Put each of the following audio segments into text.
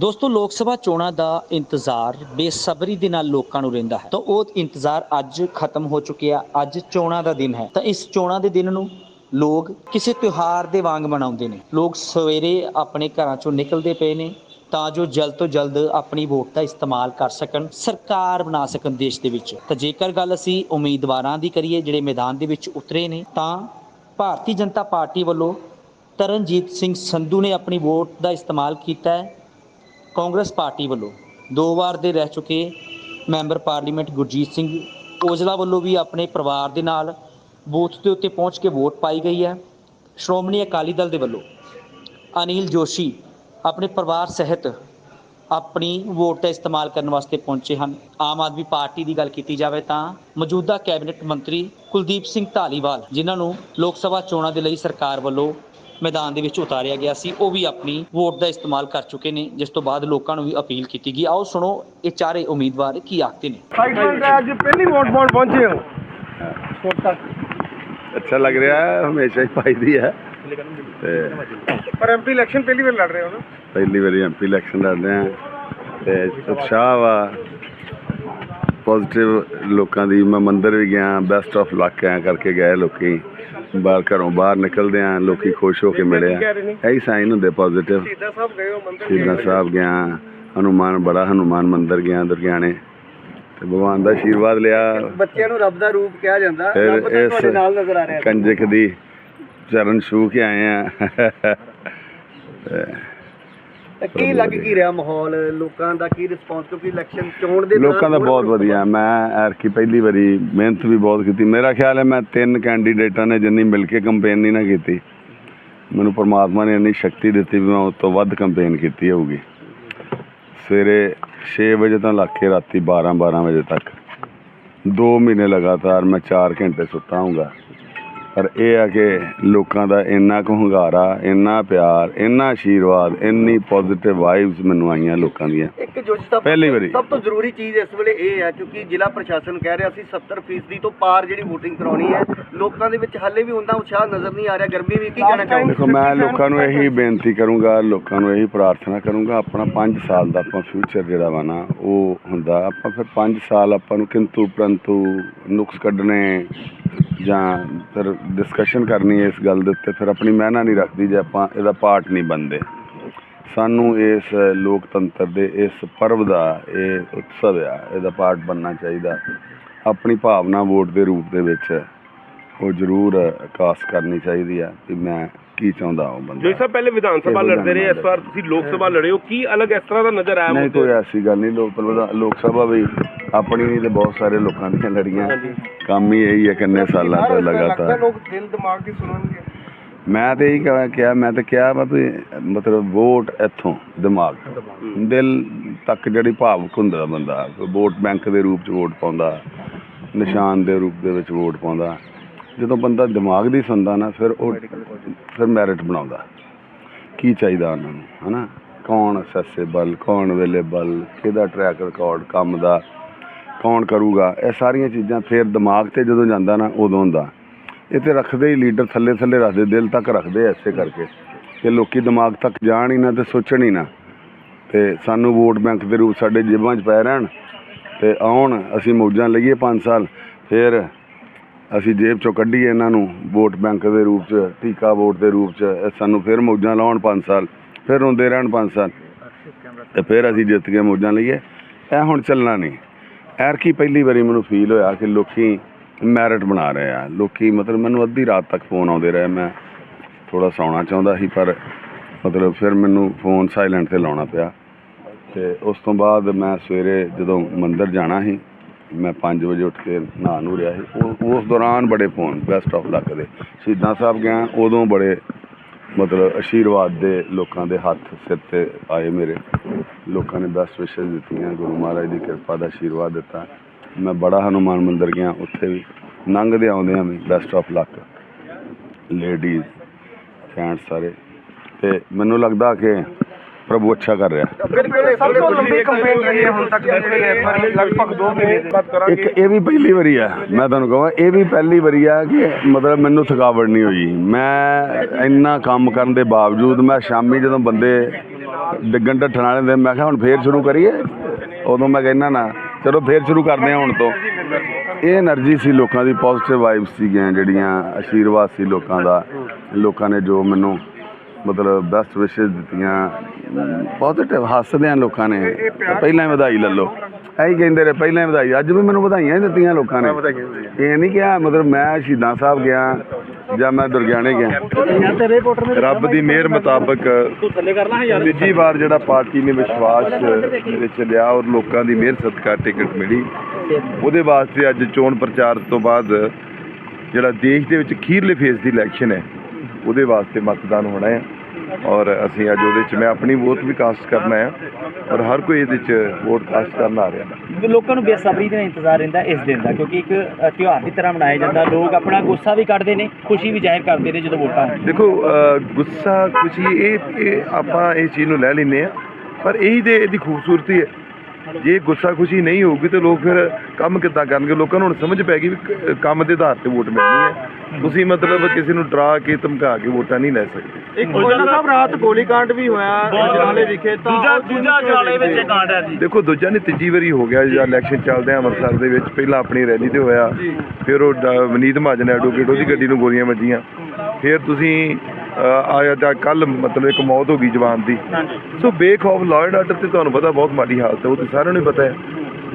ਦੋਸਤੋ, ਲੋਕ ਸਭਾ ਚੋਣਾਂ ਦਾ ਇੰਤਜ਼ਾਰ ਬੇਸਬਰੀ ਦੇ ਨਾਲ ਲੋਕਾਂ ਨੂੰ ਰਹਿੰਦਾ ਹੈ। ਤਾਂ ਉਹ ਇੰਤਜ਼ਾਰ ਅੱਜ ਖਤਮ ਹੋ ਚੁੱਕਿਆ ਅੱਜ ਚੋਣਾਂ ਦਾ ਦਿਨ ਹੈ। ਤਾਂ ਇਸ ਚੋਣਾਂ ਦੇ ਦਿਨ ਨੂੰ ਲੋਕ ਕਿਸੇ ਤਿਉਹਾਰ ਦੇ ਵਾਂਗ ਮਨਾਉਂਦੇ ਨੇ। ਲੋਕ ਸਵੇਰੇ ਆਪਣੇ ਘਰਾਂ ਚੋਂ ਨਿਕਲਦੇ ਪਏ ਨੇ ਤਾਂ ਜੋ ਜਲਦ ਤੋਂ ਜਲਦ ਆਪਣੀ ਵੋਟ ਦਾ ਇਸਤੇਮਾਲ ਕਰ ਸਕਣ, ਸਰਕਾਰ ਬਣਾ ਸਕਣ ਦੇਸ਼ ਦੇ ਵਿੱਚ। ਤਾਂ ਜੇਕਰ ਗੱਲ ਅਸੀਂ ਉਮੀਦਵਾਰਾਂ ਦੀ ਕਰੀਏ, ਜਿਹੜੇ ਮੈਦਾਨ ਦੇ ਵਿੱਚ ਉਤਰੇ ਨੇ, ਤਾਂ ਭਾਰਤੀ ਜਨਤਾ ਪਾਰਟੀ ਵੱਲੋਂ ਤਰਨਜੀਤ ਸਿੰਘ ਸੰਧੂ ਨੇ ਆਪਣੀ ਵੋਟ ਦਾ ਇਸਤੇਮਾਲ ਕੀਤਾ ਹੈ। ਕਾਂਗਰਸ ਪਾਰਟੀ ਵੱਲੋਂ ਦੋ ਵਾਰ ਦੇ ਰਹਿ ਚੁੱਕੇ ਮੈਂਬਰ ਪਾਰਲੀਮੈਂਟ ਗੁਰਜੀਤ ਸਿੰਘ ਔਜਲਾ ਵੱਲੋਂ ਵੀ ਆਪਣੇ ਪਰਿਵਾਰ ਦੇ ਨਾਲ ਬੂਥ ਦੇ ਉੱਤੇ ਪਹੁੰਚ ਕੇ ਵੋਟ ਪਾਈ ਗਈ ਹੈ। ਸ਼੍ਰੋਮਣੀ ਅਕਾਲੀ ਦਲ ਦੇ ਵੱਲੋਂ ਅਨਿਲ ਜੋਸ਼ੀ ਆਪਣੇ ਪਰਿਵਾਰ ਸਹਿਤ ਆਪਣੀ ਵੋਟ ਦਾ ਇਸਤੇਮਾਲ ਕਰਨ ਵਾਸਤੇ ਪਹੁੰਚੇ ਹਨ। ਆਮ ਆਦਮੀ ਪਾਰਟੀ ਦੀ ਗੱਲ ਕੀਤੀ ਜਾਵੇ ਤਾਂ ਮੌਜੂਦਾ ਕੈਬਨਿਟ ਮੰਤਰੀ ਕੁਲਦੀਪ ਸਿੰਘ ਧਾਲੀਵਾਲ, ਜਿਨ੍ਹਾਂ ਨੂੰ ਲੋਕ ਸਭਾ ਚੋਣਾਂ ਦੇ ਲਈ ਸਰਕਾਰ ਵੱਲੋਂ ਮੈਦਾਨ ਦੇ ਵਿੱਚ ਉਤਾਰਿਆ ਗਿਆ ਸੀ ਉਹ ਵੀ ਆਪਣੀ ਵੋਟ ਦਾ ਇਸਤੇਮਾਲ ਕਰ ਚੁੱਕੇ ਨੇ ਜਿਸ ਤੋਂ ਬਾਅਦ ਲੋਕਾਂ ਨੂੰ ਵੀ ਅਪੀਲ ਕੀਤੀ ਗਈ। ਆਓ ਸੁਣੋ ਇਹ ਚਾਰੇ ਉਮੀਦਵਾਰ ਕੀ ਆਖਦੇ ਨੇ। ਐਕਸਾਈਟਮੈਂਟ ਹੈ ਅੱਜ ਪਹਿਲੀ ਵੋਟ ਪਾਉਣ ਪਹੁੰਚੇ ਹੋ। ਵੋਟ ਤੱਕ ਅੱਛਾ ਲੱਗ ਰਿਹਾ ਹੈ ਹਮੇਸ਼ਾ ਹੀ ਪਾਈਦੀ ਹੈ। ਪਰ ਐਮਪੀ ਇਲੈਕਸ਼ਨ ਪਹਿਲੀ ਵਾਰ ਲੜ ਰਹੇ ਹੋ ਨਾ। ਪਹਿਲੀ ਵਾਰੀ ਐਮਪੀ ਇਲੈਕਸ਼ਨ ਲੜ ਰਹੇ ਹਾਂ। ਤੇ ਉਤਸ਼ਾਹ ਵਾ। ਪੋਜ਼ਿਟਿਵ ਲੋਕਾਂ ਦੀ ਮੈਂ ਮੰਦਰ ਵੀ ਗਿਆ ਬੈਸਟ ਆਫ ਲੱਕ ਐ ਕਰਕੇ ਗਏ ਲੋਕੀ। ਬਾਹਰ ਘਰੋਂ ਬਾਹਰ ਨਿਕਲਦੇ ਆ ਲੋਕੀ ਖੁਸ਼ ਹੋ ਕੇ ਮਿਲੇ ਆ। ਇਹੀ ਸਾਈਨ ਹੁੰਦੇ ਪੋਜ਼ਿਟਿਵ ਸ਼ਹੀਦਾਂ ਸਾਹਿਬ ਗਏ ਹੋ ਮੰਦਿਰ ਸ਼ਹੀਦਾਂ ਸਾਹਿਬ ਗਿਆ ਹਨੂਮਾਨ ਬੜਾ ਹਨੂਮਾਨ ਮੰਦਰ ਗਿਆ ਦੁਰਗਿਆਣੇ। ਤੇ ਭਗਵਾਨ ਦਾ ਆਸ਼ੀਰਵਾਦ ਲਿਆ। ਬੱਚਿਆਂ ਨੂੰ ਰੱਬ ਦਾ ਰੂਪ ਕਿਹਾ ਜਾਂਦਾ। ਰੱਬ ਤਾਂ ਤੁਹਾਡੇ ਨਾਲ ਨਜ਼ਰ ਆ ਰਿਹਾ। ਕੰਜਕ ਦੀ ਚਰਨ ਛੂ ਕੇ ਆਏ ਆ। ਤਾਂ ਕੀ ਲੱਗ ਕੀ ਰਿਹਾ ਮਾਹੌਲ? ਲੋਕਾਂ ਦਾ ਕੀ ਰਿਸਪੌਂਸ ਕਿਉਂਕਿ ਇਲੈਕਸ਼ਨ ਚੋਣ ਦੇ ਲੋਕਾਂ ਦਾ ਬਹੁਤ ਵਧੀਆ। ਮੈਂ ਐਰਕੀ ਪਹਿਲੀ ਵਾਰੀ ਮਿਹਨਤ ਵੀ ਬਹੁਤ ਕੀਤੀ। ਮੇਰਾ ਖਿਆਲ ਹੈ ਮੈਂ ਤਿੰਨ ਕੈਂਡੀਡੇਟਾਂ ਨੇ ਜਿੰਨੀ ਮਿਲ ਕੇ ਕੰਪੇਨ ਨਹੀਂ ਨਾ ਕੀਤੀ। ਮੈਨੂੰ ਪਰਮਾਤਮਾ ਨੇ ਇੰਨੀ ਸ਼ਕਤੀ ਦਿੱਤੀ ਵੀ ਮੈਂ ਉਸ ਤੋਂ ਵੱਧ ਕੰਪੇਨ ਕੀਤੀ ਹੋਊਗੀ। ਸਵੇਰੇ 6 ਵਜੇ ਤੋਂ ਲੱਗ ਕੇ ਰਾਤੀ 12 12 ਵਜੇ ਤੱਕ। 2 ਮਹੀਨੇ ਲਗਾਤਾਰ ਮੈਂ 4 ਘੰਟੇ ਸੁੱਤਾ ਹੂੰਗਾ ਪਰ ਇਹ ਆ ਕਿ ਲੋਕਾਂ ਦਾ ਇੰਨਾ ਕੁ ਹੁੰਗਾਰਾ ਇੰਨਾ ਪਿਆਰ ਇੰਨਾ ਆਸ਼ੀਰਵਾਦ ਇੰਨੀ ਪੋਜ਼ਿਟਿਵ ਵਾਈਬਸ ਮੈਨੂੰ ਆਈਆਂ ਲੋਕਾਂ ਦੀਆਂ ਇੱਕ ਜੋ ਸਭ ਪਹਿਲੀ ਵਾਰੀ। ਸਭ ਤੋਂ ਜ਼ਰੂਰੀ ਚੀਜ਼ ਇਸ ਵੇਲੇ ਇਹ ਹੈ ਕਿਉਂਕਿ ਜ਼ਿਲ੍ਹਾ ਪ੍ਰਸ਼ਾਸਨ ਕਹਿ ਰਿਹਾ ਸੀ 70% ਤੋਂ ਪਾਰ ਜਿਹੜੀ VOTING ਕਰਾਉਣੀ ਹੈ ਲੋਕਾਂ ਦੇ ਵਿੱਚ ਹਾਲੇ ਵੀ ਹੁੰਦਾ ਉਤਸ਼ਾਹ ਨਜ਼ਰ ਨਹੀਂ ਆ ਰਿਹਾ ਗਰਮੀ ਵੀ ਕੀ ਕਹਿਣਾ ਚਾਹੋਗੇ ਦੇਖੋ ਮੈਂ ਲੋਕਾਂ ਨੂੰ ਇਹੀ ਬੇਨਤੀ ਕਰੂੰਗਾ ਲੋਕਾਂ ਨੂੰ ਇਹੀ ਪ੍ਰਾਰਥਨਾ ਕਰੂੰਗਾ ਆਪਣਾ 5 ਸਾਲ ਦਾ ਆਪਾਂ ਫਿਊਚਰ ਜਿਹੜਾ ਵਾ ਨਾ ਉਹ ਹੁੰਦਾ ਆਪਾਂ ਫਿਰ 5 ਸਾਲ ਆਪਾਂ ਨੂੰ ਕਿੰਤੂ ਪ੍ਰੰਤੂ ਨੁਕਸ ਕੱਢਣੇ ਜਾਂ ਫਿਰ ਡਿਸਕਸ਼ਨ ਕਰਨੀ ਹੈ ਇਸ ਗੱਲ ਦੇ ਉੱਤੇ ਫਿਰ ਆਪਣੀ ਮਿਹਨਤ ਨਹੀਂ ਰੱਖਦੀ ਜੇ ਆਪਾਂ ਇਹਦਾ ਪਾਰਟ ਨਹੀਂ ਬਣਦੇ। ਸਾਨੂੰ ਇਸ ਲੋਕਤੰਤਰ ਦੇ ਇਸ ਪਰਵ ਦਾ ਇਹ ਉਤਸਵ ਆ ਇਹਦਾ ਪਾਰਟ ਬਣਨਾ ਚਾਹੀਦਾ। ਆਪਣੀ ਭਾਵਨਾ ਵੋਟ ਦੇ ਰੂਪ ਦੇ ਵਿੱਚ ਉਹ ਜ਼ਰੂਰ ਕਾਸ ਕਰਨੀ ਚਾਹੀਦੀ ਆ ਕਿ ਮੈਂ ਕੀ ਚਾਹੁੰਦਾ ਹਾਂ ਬੰਦਾ। ਜੋ ਸਾਹਿਬ ਪਹਿਲੇ ਵਿਧਾਨ ਸਭਾ ਲੜਦੇ ਰਹੇ ਇਸ ਵਾਰ ਤੁਸੀਂ ਲੋਕ ਸਭਾ ਲੜੇ ਹੋ। ਕੀ ਅਲੱਗ ਇਸ ਤਰ੍ਹਾਂ ਦਾ ਨਜ਼ਰ ਆਇਆ ਨਹੀਂ? ਕੋਈ ਐਸੀ ਗੱਲ ਨਹੀਂ ਲੋਕ ਸਭਾ ਵੀ ਆਪਣੀ ਨਹੀਂ ਤੇ ਬਹੁਤ ਸਾਰੇ ਲੋਕਾਂ ਦੀਆਂ ਲੜੀਆਂ। ਕੰਮ ਹੀ ਇਹੀ ਹੈ ਕਿੰਨੇ ਸਾਲਾਂ ਤੋਂ ਲੱਗਦਾ ਲਗਾਤਾਰ। ਲੋਕ ਦਿਲ ਦਿਮਾਗ ਦੀ ਸੁਣਨਗੇ। ਮੈਂ ਤੇ ਇਹੀ ਕਿਹਾ ਕਿਹਾ ਮੈਂ ਤੇ ਕਿਹਾ ਵਾ ਵੀ ਮਤਲਬ ਵੋਟ ਇੱਥੋਂ ਦਿਮਾਗ ਤੋਂ। ਦਿਲ ਤੱਕ ਜਿਹੜੀ ਭਾਵੁਕ ਹੁੰਦਾ ਬੰਦਾ ਵੋਟ ਬੈਂਕ ਦੇ ਰੂਪ ਚ ਵੋਟ ਪਾਉਂਦਾ ਨਿਸ਼ਾਨ ਦੇ ਰੂਪ ਦੇ ਵਿੱਚ ਵੋਟ ਪਾਉਂਦਾ। ਜਦੋਂ ਬੰਦਾ ਦਿਮਾਗ ਦੀ ਸੁਣਦਾ ਨਾ ਫਿਰ ਉਹ ਫਿਰ ਮੈਰਿਟ ਬਣਾਉਂਦਾ। ਕੀ ਚਾਹੀਦਾ ਉਹਨਾਂ ਨੂੰ ਹਨਾ? ਕੌਣ ਅਸੈਸੇਬਲ ਕੌਣ ਅਵੇਲੇਬਲ ਕਿਹਦਾ ਟਰੈਕ ਰਿਕਾਰਡ ਕੰਮ ਦਾ ਕੌਣ ਕਰੂਗਾ? ਇਹ ਸਾਰੀਆਂ ਚੀਜ਼ਾਂ ਫਿਰ ਦਿਮਾਗ ਤੇ ਜਦੋਂ ਜਾਂਦਾ ਨਾ, ਉਦੋਂ ਹੁੰਦਾ। ਇਹ ਤੇ ਰੱਖਦੇ ਹੀ ਲੀਡਰ ਥੱਲੇ ਥੱਲੇ ਰੱਖਦੇ, ਦਿਲ ਤੱਕ ਰੱਖਦੇ ਆ ਐਸੇ ਕਰਕੇ। ਕਿ ਲੋਕੀ ਦਿਮਾਗ ਤੱਕ ਜਾਣ ਹੀ ਨਾ ਤੇ ਸੋਚਣ ਹੀ ਨਾ। ਤੇ ਸਾਨੂੰ ਵੋਟ ਬੈਂਕ ਦੇ ਰੂਪ ਸਾਡੇ ਜੇਬਾਂ 'ਚ ਪੈ ਰਹਿਣ ਤੇ ਆਉਣ, ਅਸੀਂ ਮੌਜਾਂ ਲਈਏ 5 ਸਾਲ, ਫਿਰ ਅਸੀਂ ਜੇਬ ਚੋਂ ਕੱਢੀਏ ਇਹਨਾਂ ਨੂੰ, ਵੋਟ ਬੈਂਕ ਦੇ ਰੂਪ 'ਚ, ਟੀਕਾ ਵੋਟ ਦੇ ਰੂਪ 'ਚ, ਇਹ ਸਾਨੂੰ ਫਿਰ ਮੌਜਾਂ ਲਾਉਣ 5 ਸਾਲ, ਫਿਰ ਰੋਂਦੇ ਰਹਿਣ 5 ਸਾਲ। ਤੇ ਫਿਰ ਅਸੀਂ ਜਿੱਤ ਕੇ ਮੌਜਾਂ ਲਈਏ। ਇਹ ਹੁਣ ਚੱਲਣਾ ਨਹੀਂ। ਐਰਕੀ ਪਹਿਲੀ ਵਾਰੀ ਮੈਨੂੰ ਫੀਲ ਹੋਇਆ ਕਿ ਲੋਕੀ ਮੈਰਿਟ ਬਣਾ ਰਹੇ ਆ। ਲੋਕੀ ਮਤਲਬ ਮੈਨੂੰ ਅੱਧੀ ਰਾਤ ਤੱਕ ਫੋਨ ਆਉਂਦੇ ਰਹੇ। ਮੈਂ ਥੋੜਾ ਸੌਣਾ ਚਾਹੁੰਦਾ ਸੀ, ਪਰ ਮਤਲਬ ਫਿਰ ਮੈਨੂੰ ਫੋਨ ਸਾਇਲੈਂਟ ਤੇ ਲਾਉਣਾ ਪਿਆ। ਤੇ ਉਸ ਤੋਂ ਬਾਅਦ ਮੈਂ ਸਵੇਰੇ ਜਦੋਂ ਮੰਦਿਰ ਜਾਣਾ ਸੀ, ਮੈਂ 5 ਵਜੇ ਉੱਠ ਕੇ ਨਹਾ ਨੂੰ ਰਿਹਾ ਸੀ। ਉਹ, ਉਸ ਦੌਰਾਨ ਬੜੇ ਫੋਨ ਬੈਸਟ ਆਫ ਲੱਕ ਦੇ। ਸ਼ਹੀਦਾਂ ਸਾਹਿਬ ਗਿਆ, ਉਦੋਂ ਬੜੇ ਮਤਲਬ ਆਸ਼ੀਰਵਾਦ ਦੇ ਲੋਕਾਂ ਦੇ ਹੱਥ ਸਿਰ ਤੇ ਆਏ ਮੇਰੇ। ਲੋਕਾਂ ਨੇ ਬੈਸਟ ਵਿਸ਼ੇਸ ਦਿੱਤੀਆਂ, ਗੁਰੂ ਮਹਾਰਾਜ ਦੀ ਕਿਰਪਾ ਦਾ ਆਸ਼ੀਰਵਾਦ ਦਿੱਤਾ। ਮੈਂ ਬੜਾ ਹਨੂਮਾਨ ਮੰਦਿਰ ਗਿਆ, ਉੱਥੇ ਵੀ ਲੰਘਦੇ ਆਉਂਦੇ ਵੀ best of luck ladies gents ਸਾਰੇ। ਤੇ ਮੈਨੂੰ ਲੱਗਦਾ ਕਿ ਪ੍ਰਭੂ ਅੱਛਾ ਕਰ ਰਿਹਾ। ਇੱਕ ਇਹ ਵੀ ਪਹਿਲੀ ਵਾਰੀ ਆ, ਮੈਂ ਤੁਹਾਨੂੰ ਕਹਾਂ, ਇਹ ਵੀ ਪਹਿਲੀ ਵਾਰੀ ਆ ਕਿ ਮਤਲਬ ਮੈਨੂੰ ਥਕਾਵਟ ਨਹੀਂ ਹੋਈ। ਮੈਂ ਇੰਨਾ ਕੰਮ ਕਰਨ ਦੇ ਬਾਵਜੂਦ ਮੈਂ ਸ਼ਾਮੀ ਜਦੋਂ ਬੰਦੇ ਡਿੱਗਣ ਢੱਠਣ ਵਾਲੇ ਦੇ ਮੈਂ ਕਿਹਾ ਹੁਣ ਫੇਰ ਸ਼ੁਰੂ ਕਰੀਏ? ਉਦੋਂ ਮੈਂ ਕਹਿੰਦਾ ਨਾ, ਚਲੋ ਫੇਰ ਸ਼ੁਰੂ ਕਰਦੇ ਹਾਂ ਹੁਣ ਤੋਂ। ਇਹ એનર્ਜੀ ਸੀ ਲੋਕਾਂ ਦੀ ਪੋਜ਼ਿਟਿਵ ਵਾਈਬਸ ਸੀਗੀਆਂ ਜਿਹੜੀਆਂ ਆਸ਼ੀਰਵਾਦ ਸੀ ਲੋਕਾਂ ਦਾ। ਲੋਕਾਂ ਨੇ ਜੋ ਮੈਨੂੰ ਮਤਲਬ ਬੈਸਟ ਵਿਸ਼ੇਸ ਦਿੱਤੀਆਂ। ਪੋਜ਼ਿਟਿਵ ਹੱਸਦੇ ਆ ਲੋਕਾਂ ਨੇ। ਪਹਿਲਾਂ ਹੀ ਵਧਾਈ ਲੈ ਲਓ। ਐਂ ਹੀ ਕਹਿੰਦੇ ਰਹੇ ਪਹਿਲਾਂ ਹੀ ਵਧਾਈ। ਅੱਜ ਵੀ ਮੈਨੂੰ ਵਧਾਈਆਂ ਹੀ ਦਿੱਤੀਆਂ ਲੋਕਾਂ ਨੇ। ਇਹ ਨਹੀਂ ਕਿਹਾ ਮਤਲਬ ਮੈਂ ਸ਼ਹੀਦਾਂ ਸਾਹਿਬ ਗਿਆ ਜਾਂ ਮੈਂ ਦੁਰਗਿਆਣੇ ਗਿਆ। ਰੱਬ ਦੀ ਮਿਹਰ ਮੁਤਾਬਕ ਤੀਜੀ ਵਾਰ ਜਿਹੜਾ ਪਾਰਟੀ ਨੇ ਵਿਸ਼ਵਾਸ ਵਿੱਚ ਲਿਆ ਔਰ ਲੋਕਾਂ ਦੀ ਮਿਹਰ ਸਦਕਾ ਟਿਕਟ ਮਿਲੀ ਉਹਦੇ ਵਾਸਤੇ ਅੱਜ ਚੋਣ ਪ੍ਰਚਾਰ ਤੋਂ ਬਾਅਦ ਜਿਹੜਾ ਦੇਸ਼ ਦੇ ਵਿੱਚ ਅਖੀਰਲੇ ਫੇਜ਼ ਦੀ ਇਲੈਕਸ਼ਨ ਹੈ ਉਹਦੇ ਵਾਸਤੇ ਮਤਦਾਨ ਹੋਣਾ ਹੈ। ਔਰ ਅਸੀਂ ਅੱਜ ਉਹਦੇ 'ਚ ਮੈਂ ਆਪਣੀ ਵੋਟ ਵੀ ਕਾਸਟ ਕਰਨਾ ਹੈ ਔਰ ਹਰ ਕੋਈ ਇਹਦੇ 'ਚ ਵੋਟ ਕਾਸਟ ਕਰਨ ਆ ਰਿਹਾ। ਲੋਕਾਂ ਨੂੰ ਬੇਸਬਰੀ ਦੇ ਇੰਤਜ਼ਾਰ ਰਹਿੰਦਾ ਇਸ ਦਿਨ ਦਾ ਕਿਉਂਕਿ ਇੱਕ ਤਿਉਹਾਰ ਦੀ ਤਰ੍ਹਾਂ ਮਨਾਇਆ ਜਾਂਦਾ ਲੋਕ ਆਪਣਾ ਗੁੱਸਾ ਵੀ ਕੱਢਦੇ ਨੇ ਖੁਸ਼ੀ ਵੀ ਜ਼ਾਹਿਰ ਕਰਦੇ ਨੇ ਜਦੋਂ ਵੋਟਾਂ ਦੇਖੋ ਗੁੱਸਾ ਖੁਸ਼ੀ ਇਹ ਇਹ ਆਪਾਂ ਇਸ ਚੀਜ਼ ਨੂੰ ਲੈ ਲੈਂਦੇ ਆ ਪਰ ਇਹੀ ਤੇ ਇਹਦੀ ਖੂਬਸੂਰਤੀ ਹੈ। ਜੇ ਗੁੱਸਾ ਖੁਸ਼ੀ ਨਹੀਂ ਹੋਊਗੀ ਤੇ ਲੋਕ ਫਿਰ ਕੰਮ ਕਿੱਦਾਂ ਕਰਨਗੇ? ਲੋਕਾਂ ਨੂੰ ਹੁਣ ਸਮਝ ਪੈ ਗਈ ਵੀ ਕ- ਕੰਮ ਦੇ ਆਧਾਰ ਤੇ ਵੋਟ ਮਿਲਣੀ ਹੈ। ਤੁਸੀਂ ਮਤਲਬ ਕਿਸੇ ਨੂੰ ਡਰਾ ਕੇ ਧਮਕਾ ਕੇ ਵੋਟਾਂ ਨਹੀਂ ਲੈ ਸਕਦੇ। ਇੱਕ ਉਹਨਾਂ ਸਾਹਿਬ ਰਾਤ ਗੋਲੀकांड ਵੀ ਹੋਇਆ ਅਜਨਾਲੇ ਵਿਖੇ ਤਾਂ ਦੂਜਾ ਦੂਜਾ ਅਜਨਾਲੇ ਵਿੱਚ ਕਾਂਡ ਹੈ ਜੀ। ਦੇਖੋ ਦੂਜਾ ਨਹੀਂ ਤੀਜੀ ਵਾਰੀ ਹੋ ਗਿਆ ਜਿਹੜਾ ਇਲੈਕਸ਼ਨ ਚੱਲਦੇ ਆ ਅੰਮ੍ਰਿਤਸਰ ਦੇ ਵਿੱਚ। ਪਹਿਲਾਂ ਆਪਣੀ ਰੈਲੀ ਤੇ ਹੋਇਆ ਫਿਰ ਉਹ ਡ- ਵਨੀਤ ਮਹਾਜਨ ਐਡਵੋਕੇਟ ਉਹਦੀ ਗੱਡੀ ਨੂੰ ਗੋਲੀਆਂ ਵੱਜੀਆਂ। ਫਿਰ ਤੁਸੀਂ ਆਇਆ ਜਾਂ ਕੱਲ ਮਤਲਬ ਇੱਕ ਮੌਤ ਹੋ ਗਈ ਜਵਾਨ ਦੀ। ਸੋ ਬੇਖੌਫ ਲਾਅ ਐਂਡ ਆਰਡਰ ਤੇ ਤੁਹਾਨੂੰ ਪਤਾ ਬਹੁਤ ਮਾੜੀ ਹਾਲਤ ਹੈ ਉਹ ਤੇ ਸਾਰਿਆਂ ਨੂੰ ਪਤਾ ਹੈ।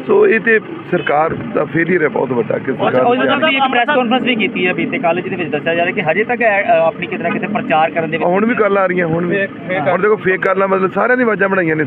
ਸੋ ਇਹ ਤੇ ਸਰਕਾਰ ਦਾ ਫੇਲਿਅਰ ਹੈ ਬਹੁਤ ਵੱਡਾ ਕਿ ਸਰਕਾਰ ਇੱਕ ਪ੍ਰੈਸ ਕਾਨਫਰੰਸ ਵੀ ਕੀਤੀ ਹੈ ਬੀਤੇ ਕਾਲਜ ਦੇ ਵਿੱਚ ਦੱਸਿਆ ਜਾ ਰਿਹਾ ਕਿ ਹਜੇ ਤੱਕ ਆਪਣੀ ਕਿਤੇ ਨਾ ਕਿਤੇ ਪ੍ਰਚਾਰ ਕਰਨ ਦੇ ਵਿੱਚ ਹੁਣ ਵੀ ਕੱਲ ਆ ਰਹੀਆਂ ਹੁਣ ਵੀ। ਹੁਣ ਦੇਖੋ ਫੇਕ ਕਾਲਾਂ ਮਤਲਬ ਸਾਰਿਆਂ ਦੀ ਆਵਾਜ਼ਾਂ ਬਣਾਈਆਂ ਨੇ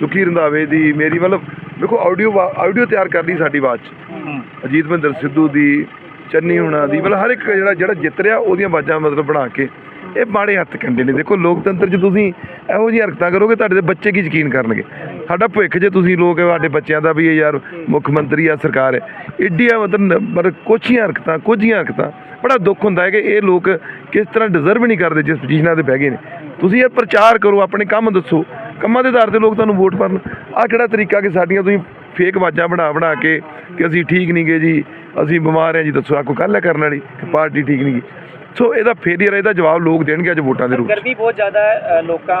ਸੁਖੀ ਰੰਧਾਵੇ ਦੀ ਮੇਰੀ ਮਤਲਬ ਦੇਖੋ ਆਡੀਓ ਆਡੀਓ ਤਿਆਰ ਕਰ ਲਈ ਸਾਡੀ ਆਵਾਜ਼। 'ਚ ਅਜੀਤ ਮਹਿੰਦਰ ਸਿੱਧੂ ਦੀ ਚੰਨੀ ਹੁਣਾ ਦੀ ਮਤਲਬ ਹਰ ਇੱਕ ਜਿਹੜਾ ਜਿਹੜਾ ਜਿੱਤ ਰਿਹਾ ਉਹਦੀਆਂ ਆਵਾਜ਼ਾਂ ਮਤਲਬ ਬਣਾ ਕੇ। ਇਹ ਮਾੜੇ ਹੱਥ ਕੰਡੇ ਨੇ। ਦੇਖੋ, ਲੋਕਤੰਤਰ 'ਚ ਤੁਸੀਂ ਇਹੋ ਜਿਹੀ ਹਰਕਤਾਂ ਕਰੋਗੇ, ਤੁਹਾਡੇ ਦੇ ਬੱਚੇ ਕੀ ਯਕੀਨ ਕਰਨਗੇ? ਸਾਡਾ ਭਵਿੱਖ ਜੇ ਤੁਸੀਂ ਲੋਕ ਸਾਡੇ ਬੱਚਿਆਂ ਦਾ ਵੀ ਇਹ ਯਾਰ ਮੁੱਖ ਮੰਤਰੀ ਆ, ਸਰਕਾਰ ਹੈ ਇੱਡੀਆਂ ਮਤਲਬ ਪਰ ਕੁਛੀਆਂ ਹਰਕਤਾਂ, ਕੁਝੀਆਂ ਹਰਕਤਾਂ, ਬੜਾ ਦੁੱਖ ਹੁੰਦਾ ਹੈ ਕਿ ਇਹ ਲੋਕ ਕਿਸ ਤਰ੍ਹਾਂ ਡਿਜ਼ਰਵ ਨਹੀਂ ਕਰਦੇ, ਜਿਸ ਪੋਜੀਸ਼ਨਾਂ ਤੇ ਬਹਿ ਗਏ ਨੇ। ਤੁਸੀਂ ਯਾਰ ਪ੍ਰਚਾਰ ਕਰੋ, ਆਪਣੇ ਕੰਮ ਦੱਸੋ। ਕੰਮਾਂ ਦੇ ਆਧਾਰ ਤੇ ਲੋਕ ਤੁਹਾਨੂੰ ਵੋਟ ਪਾਣ ਆਹ ਕਿਹੜਾ ਤਰੀਕਾ ਕਿ ਸਾਡੀਆਂ ਤੁਸੀਂ ਫੇਕ ਆਵਾਜ਼ਾਂ ਬਣਾ ਬਣਾ ਕੇ ਕਿ ਅਸੀਂ ਠੀਕ ਨਹੀਂ ਗਏ ਜੀ, ਅਸੀਂ ਬਿਮਾਰ ਹਾਂ ਜੀ, ਦੱਸੋ। ਆ ਕੋਈ ਗੱਲ ਹੈ ਕਰਨ ਵਾਲੀ? ਕਿ ਪਾਰਟੀ ਠੀਕ ਨਹੀਂ ਗਈ ਸੋ ਇਹਦਾ ਫੇਲਿਅਰ ਇਹਦਾ ਜਵਾਬ ਲੋਕ ਦੇਣਗੇ ਅੱਜ ਵੋਟਾਂ ਦੇ ਰੂਪ। ਗਰਮੀ ਬਹੁਤ ਜ਼ਿਆਦਾ ਹੈ ਲੋਕਾਂ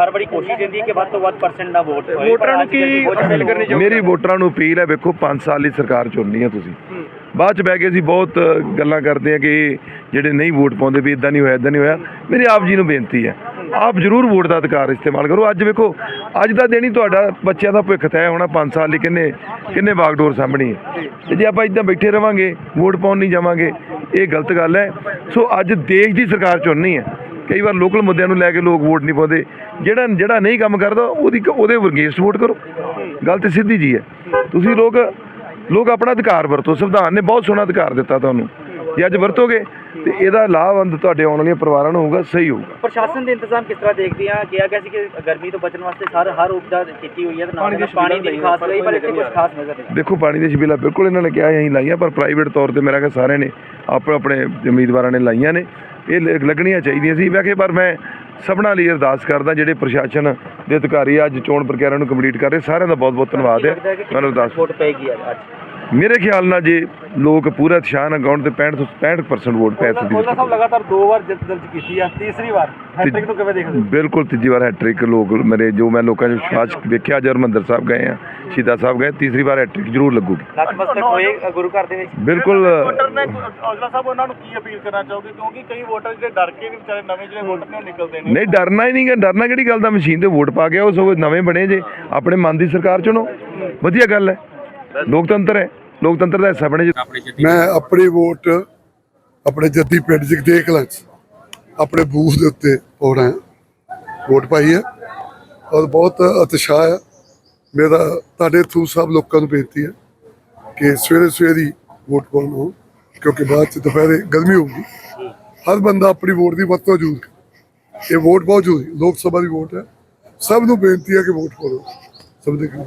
ਹਰ ਵਾਰੀ ਕੋਸ਼ਿਸ਼ ਰਹਿੰਦੀ ਹੈ ਕਿ ਵੱਧ ਤੋਂ ਵੱਧ ਪਰਸੈਂਟ ਦਾ ਵੋਟ ਹੋਏ ਵੋਟਰਾਂ ਨੂੰ ਕੀ ਅਪੀਲ ਕਰਨੀ ਚਾਹੋਗੇ ਮੇਰੀ ਵੋਟਰਾਂ ਨੂੰ ਅਪੀਲ ਹੈ ਵੇਖੋ 5 ਸਾਲ ਦੀ ਸਰਕਾਰ ਚੁਣਨੀ ਹੈ ਤੁਸੀਂ। ਬਾਅਦ ਚ ਬਹਿ ਕੇ ਅਸੀਂ ਬਹੁਤ ਗੱਲਾਂ ਕਰਦੇ ਆ ਕਿ ਜਿਹੜੇ ਨਹੀਂ ਵੋਟ ਪਾਉਂਦੇ ਵੀ ਇਦਾਂ ਨਹੀਂ ਹੋਇਆ ਇਦਾਂ ਨਹੀਂ ਹੋਇਆ। ਮੇਰੀ ਆਪ ਜੀ ਨੂੰ ਬੇਨਤੀ ਹੈ ਆਪ ਜ਼ਰੂਰ ਵੋਟ ਦਾ ਅਧਿਕਾਰ ਇਸਤੇਮਾਲ ਕਰੋ। ਅੱਜ ਵੇਖੋ ਅੱਜ ਦਾ ਦਿਨ ਹੀ ਤੁਹਾਡਾ ਬੱਚਿਆਂ ਦਾ ਭਵਿੱਖ ਤੈਅ ਹੋਣਾ 5 ਸਾਲ ਲਈ ਕਿੰਨੇ ਕਿੰਨੇ ਬਾਗਡੋਰ ਸਾਹਮਣੀ ਹੈ। ਤੇ ਜੇ ਆਪਾਂ ਇਦਾਂ ਬੈਠੇ ਰਵਾਂਗੇ ਵੋਟ ਪਾਉਣ ਨਹੀਂ ਜਾਵਾਂਗੇ ਇਹ ਗਲਤ ਗੱਲ ਹੈ। ਸੋ ਅੱਜ ਦੇਸ਼ ਦੀ ਸਰਕਾਰ ਚੁਣਨੀ ਹੈ। ਕਈ ਵਾਰ ਲੋਕਲ ਮੁੱਦਿਆਂ ਨੂੰ ਲੈ ਕੇ ਲੋਕ ਵੋਟ ਨਹੀਂ ਪਾਉਂਦੇ। ਜਿਹੜਾ ਜਿਹੜਾ ਨਹੀਂ ਕੰਮ ਕਰਦਾ, ਉਹਦੀ ਉਹਦੇ ਅਗੇਂਸਟ ਵੋਟ ਕਰੋ। ਗੱਲ ਤੇ ਸਿੱਧੀ ਜੀ ਹੈ। ਤੁਸੀਂ ਲੋਕ ਲੋਕ ਆਪਣਾ ਅਧਿਕਾਰ ਵਰਤੋ। ਸੰਵਿਧਾਨ ਨੇ ਬਹੁਤ ਸੋਹਣਾ ਅਧਿਕਾਰ ਦਿੱਤਾ ਤੁਹਾਨੂੰ। ਜੇ ਅੱਜ ਵਰਤੋਗੇ ਤੇ ਇਹਦਾ ਲਾਭਵੰਦ ਤੁਹਾਡੇ ਆਉਣ ਵਾਲੀਆਂ ਪਰਿਵਾਰਾਂ ਨੂੰ ਹੋਊਗਾ ਸਹੀ ਹੋਊਗਾ। ਪ੍ਰਸ਼ਾਸਨ ਦੇ ਇੰਤਜ਼ਾਮ ਕਿਸ ਤਰ੍ਹਾਂ ਦੇਖਦੇ ਆ? ਕਿਹਾ ਗਿਆ ਸੀ ਕਿ ਗਰਮੀ ਤੋਂ ਬਚਣ ਵਾਸਤੇ ਸਾਰੇ ਹਰ ਉਪਦਾ ਕੀਤੀ ਹੋਈ ਹੈ ਤੇ ਨਾਲ ਪਾਣੀ ਦੀ ਖਾਸ ਲਈ ਪਰ ਇੱਥੇ ਕੁਝ ਖਾਸ ਨਜ਼ਰ ਨਹੀਂ ਦੇਖੋ ਪਾਣੀ ਦੇ ਛਬੀਲਾ ਬਿਲਕੁਲ ਇਹਨਾਂ ਨੇ ਕਿਹਾ ਅਸੀਂ ਲਾਈਆਂ ਪਰ ਪ੍ਰਾਈਵੇਟ ਤੌਰ ਤੇ ਮੇਰਾ ਕਿ ਸਾਰਿਆਂ ਨੇ ਆਪਣੇ ਆਪਣੇ ਉਮੀਦਵਾਰਾਂ ਨੇ ਲਾਈਆਂ ਨੇ। ਇਹ ਲੱਗਣੀਆਂ ਚਾਹੀਦੀਆਂ ਸੀ। ਮੈਂ ਕਿ ਪਰ ਮੈਂ ਸਭਨਾਂ ਲਈ ਅਰਦਾਸ ਕਰਦਾ ਜਿਹੜੇ ਪ੍ਰਸ਼ਾਸਨ ਦੇ ਅਧਿਕਾਰੀ ਅੱਜ ਚੋਣ ਪ੍ਰਕਿਰਿਆ ਨੂੰ ਕੰਪਲੀਟ ਕਰ ਰਹੇ ਸਾਰਿਆਂ ਦਾ ਬਹੁਤ ਬਹੁਤ ਧੰਨਵਾਦ ਹੈ। ਲੱਗਦਾ ਹੈ ਕਿ ਮੈਂ ਅਰਦਾਸ ਵੋਟ ਪਏਗੀ ਅੱਜ। ਮੇਰੇ ਖਿਆਲ ਨਾਲ ਜੇ ਲੋਕ ਪੂਰਾ ਉਤਸ਼ਾਹ ਨਾਲ ਗਾਉਣ ਤੇ 65 ਤੋਂ 65% ਵੋਟ ਪੈ ਸਕਦੀ ਹੈ। ਸਾਹਿਬ ਲਗਾਤਾਰ ਦੋ ਵਾਰ ਜਿੱਤ ਦਰਜ ਕੀਤੀ ਆ ਤੀਸਰੀ ਵਾਰ। ਹੈਟ੍ਰਿਕ ਨੂੰ ਕਿਵੇਂ ਦੇਖਦੇ ਬਿਲਕੁਲ ਤੀਜੀ ਵਾਰ ਹੈਟ੍ਰਿਕ ਲੋਕ ਮੇਰੇ ਜੋ ਮੈਂ ਲੋਕਾਂ 'ਚ ਵਿਸ਼ਵਾਸ ਵੇਖਿਆ ਹਰਿਮੰਦਰ ਸਾਹਿਬ ਗਏ ਆ ਸ਼ਹੀਦਾਂ ਸਾਹਿਬ ਗਏ ਤੀਸਰੀ ਵਾਰ ਹੈਟ੍ਰਿਕ ਜ਼ਰੂਰ ਲੱਗੂਗੀ। ਨਤਮਸਤਕ ਹੋਏ ਅ, ਗੁਰੂ ਘਰ ਦੇ ਵਿੱਚ? ਬਿਲਕੁਲ ਔਜਲਾ ਸਾਹਿਬ ਉਹਨਾਂ ਨੂੰ ਕੀ ਅਪੀਲ ਕਰਨਾ ਚਾਹੋਗੇ? ਕਿਉਂਕਿ ਕਈ ਵੋਟਰ ਜਿਹੜੇ ਡਰ ਕੇ ਵੀ ਵਿਚਾਰੇ ਨਵੇਂ ਜਿਹੜੇ ਵੋਟਰ ਨੇ ਉਹ ਨਿਕਲਦੇ ਨੇ। ਨਹੀਂ ਡਰਨਾ ਹੀ ਨਹੀਂ ਗਾ ਡਰਨਾ ਕਿਹੜੀ ਗੱਲ ਦਾ? ਮਸ਼ੀਨ ਤੇ ਵੋਟ ਪਾ ਗਿਆ ਉਹ ਨਵੇਂ ਬਣੇ ਜੇ ਆਪਣੇ ਮਨ ਦੀ ਸਰਕਾਰ ਚੁਣੋ। ਵਧੀਆ ਗੱਲ ਹੈ। ਲੋਕਤੰਤਰ ਹੈ। ਲੋਕਤੰਤਰ ਦਾ ਹਿੱਸਾ ਬਣੇ ਜੇ। ਮੈਂ ਆਪਣੀ ਵੋਟ ਆਪਣੇ ਜੱਦੀ ਪਿੰਡ ਜਗਦੇਵ ਕਲਾਂ 'ਚ ਆਪਣੇ ਬੂਥ ਦੇ ਉੱਤੇ ਪਾਉਣਾ ਵੋਟ ਪਾਈ ਹੈ। ਔਰ ਬਹੁਤ ਉਤਸ਼ਾਹ ਹੈ। ਮੇਰਾ ਤੁਹਾਡੇ ਥਰੂ ਸਭ ਲੋਕਾਂ ਨੂੰ ਬੇਨਤੀ ਹੈ ਕਿ ਸਵੇਰੇ ਸਵੇਰੇ ਵੋਟ ਪਾਉਣਾ ਕਿਉਂਕਿ ਬਾਅਦ ਚ ਦੁਪਹਿਰੇ ਗਰਮੀ ਹੋਊਗੀ। ਹਰ ਬੰਦਾ ਆਪਣੀ ਵੋਟ ਦੀ ਵਰਤੋਂ ਜ਼ਰੂਰ ਕਰੇ। ਇਹ ਵੋਟ ਬਹੁਤ ਜ਼ਰੂਰੀ ਲੋਕ ਸਭਾ ਦੀ ਵੋਟ ਹੈ। ਸਭ ਨੂੰ ਬੇਨਤੀ ਹੈ ਕਿ ਵੋਟ ਪਾਓ। ਸਭ ਦੇ ਪਰ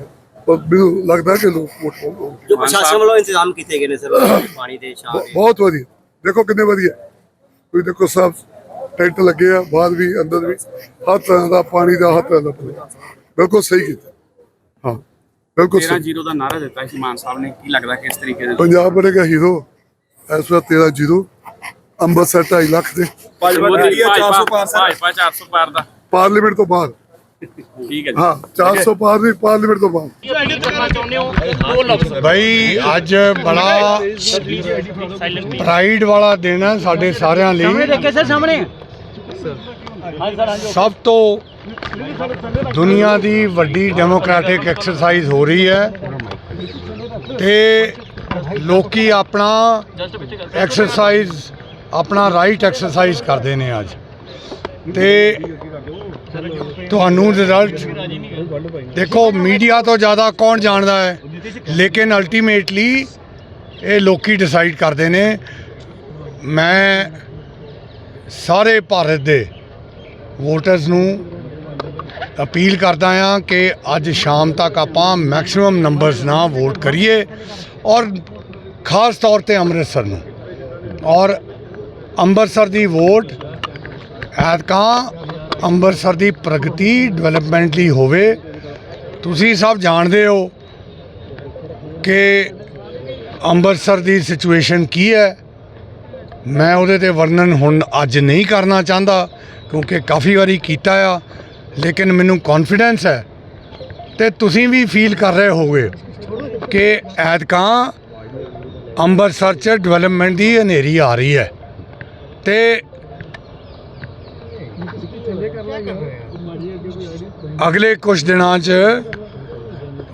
ਮੈਨੂੰ ਲੱਗਦਾ ਕਿ ਲੋਕ ਵੋਟ ਪਾਉਣਗੇ ਜੋ ਪ੍ਰਸ਼ਾਸਨ ਵੱਲੋਂ ਇੰਤਜ਼ਾਮ ਕੀਤੇ ਗਏ ਨੇ ਸਰ ਪਾਣੀ ਦੇ ਛਾਂ ਬਹੁਤ ਵਧੀਆ। ਦੇਖੋ ਕਿੰਨੇ ਵਧੀਆ। ਤੁਸੀਂ ਦੇਖੋ ਸਭ ਟੈਂਟ ਲੱਗੇ ਆ ਬਾਹਰ ਵੀ ਅੰਦਰ ਵੀ ਹਰ ਤਰ੍ਹਾਂ ਦਾ ਪਾਣੀ ਦਾ ਹਰ ਤਰ੍ਹਾਂ ਦਾ। ਬਿਲਕੁਲ ਸਹੀ ਕੀਤਾ। ਹਾਂ ਬਿਲਕੁਲ 13 ਸਹੀ ਜ਼ੀਰੋ ਦਾ ਨਾਰਾ ਦਿੱਤਾ ਸੀ ਮਾਨ ਸਾਹਿਬ ਨੇ ਕੀ ਲੱਗਦਾ ਕਿਸ ਤਰੀਕੇ ਦੇ ਪੰਜਾਬ ਬਣੇਗਾ ਹੀਰੋ। ਇਸ ਵਾਰ 13 ਜ਼ੀਰੋ। ਅੰਮ੍ਰਿਤਸਰ 2.5 ਲੱਖ ਦੇ। ਭਾਜਪਾ 400 ਪਾਰ ਭਾਜਪਾ 400 ਪਾਰ ਦਾ। ਪਾਰਲੀਮੈਂਟ ਤੋਂ ਬਾਅਦ ਠੀਕ ਹੈ ਜੀ। ਹਾਂ 400 ਪਾਰ ਨਹੀਂ ਪਾਰਲੀਮੈਂਟ ਤੋਂ ਬਾਅਦ। ਭਾਈ ਅੱਜ ਬੜਾ ਪ੍ਰਾਈਡ ਵਾਲਾ ਦਿਨ ਹੈ ਸਾਡੇ ਸਾਰਿਆਂ ਲਈ। ਸਭ ਤੋਂ ਦੁਨੀਆ ਦੀ ਵੱਡੀ ਡੈਮੋਕ੍ਰੈਟਿਕ ਐਕਸਰਸਾਈਜ਼ ਹੋ ਰਹੀ ਹੈ ਤੇ ਲੋਕੀ ਆਪਣਾ ਐਕਸਰਸਾਈਜ਼ ਆਪਣਾ ਰਾਈਟ ਐਕਸਰਸਾਈਜ਼ ਕਰਦੇ ਨੇ ਅੱਜ। ਤੇ ਤੁਹਾਨੂੰ ਰਿਜ਼ਲਟ ਦੇਖੋ ਮੀਡੀਆ ਤੋਂ ਜ਼ਿਆਦਾ ਕੌਣ ਜਾਣਦਾ ਹੈ? ਲੇਕਿਨ ਅਲਟੀਮੇਟਲੀ ਇਹ ਲੋਕੀ ਡਿਸਾਈਡ ਕਰਦੇ ਨੇ। ਮੈਂ ਸਾਰੇ ਭਾਰਤ ਦੇ ਵੋਟਰਸ ਨੂੰ ਅਪੀਲ ਕਰਦਾ ਹਾਂ ਕਿ ਅੱਜ ਸ਼ਾਮ ਤੱਕ ਆਪਾਂ ਮੈਕਸਿਮਮ ਨੰਬਰਸ ਨਾਲ ਵੋਟ ਕਰੀਏ ਔਰ ਖਾਸ ਤੌਰ ਤੇ ਅੰਮ੍ਰਿਤਸਰ ਨੂੰ। ਔਰ ਅੰਮ੍ਰਿਤਸਰ ਦੀ ਵੋਟ ਐਤਕਾਂ ਅੰਮ੍ਰਿਤਸਰ ਦੀ ਪ੍ਰਗਤੀ ਡਿਵੈਲਪਮੈਂਟ ਲਈ ਹੋਵੇ, ਤੁਸੀਂ ਸਭ ਜਾਣਦੇ ਹੋ ਕਿ ਅੰਮ੍ਰਿਤਸਰ ਦੀ ਸਿਚੁਏਸ਼ਨ ਕੀ ਹੈ। ਮੈਂ ਉਹਦੇ ਤੇ ਵਰਣਨ ਹੁਣ ਅੱਜ ਨਹੀਂ ਕਰਨਾ ਚਾਹੁੰਦਾ, ਕਿਉਂਕਿ ਕਾਫੀ ਵਾਰੀ ਕੀਤਾ ਆ, ਲੇਕਿਨ ਮੈਨੂੰ ਕੌਨਫੀਡੈਂਸ ਹੈ। ਤੇ ਤੁਸੀਂ ਵੀ ਫੀਲ ਕਰ ਰਹੇ ਹੋਗੇ ਕਿ ਐਤਕਾਂ ਅੰਮ੍ਰਿਤਸਰ 'ਚ ਡਿਵੈਲਪਮੈਂਟ ਦੀ ਹਨੇਰੀ ਆ ਰਹੀ ਹੈ। ਤੇ ਅਗਲੇ ਕੁਝ ਦਿਨਾਂ 'ਚ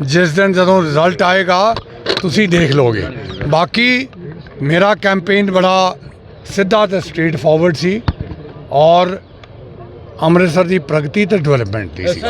ਜਿਸ ਦਿਨ ਜਦੋਂ ਰਿਜ਼ਲਟ ਆਏਗਾ, ਤੁਸੀਂ ਦੇਖ ਲਓਗੇ। ਬਾਕੀ ਮੇਰਾ ਕੈਂਪੇਨ ਬੜਾ ਸਿੱਧਾ ਤੇ ਸਟ੍ਰੇਟ ਫਾਰਵਰਡ ਸੀ ਔਰ ਅੰਮ੍ਰਿਤਸਰ ਦੀ ਪ੍ਰਗਤੀ ਤੇ ਡਿਵੈਲਪਮੈਂਟ ਦੀ ਸੀ।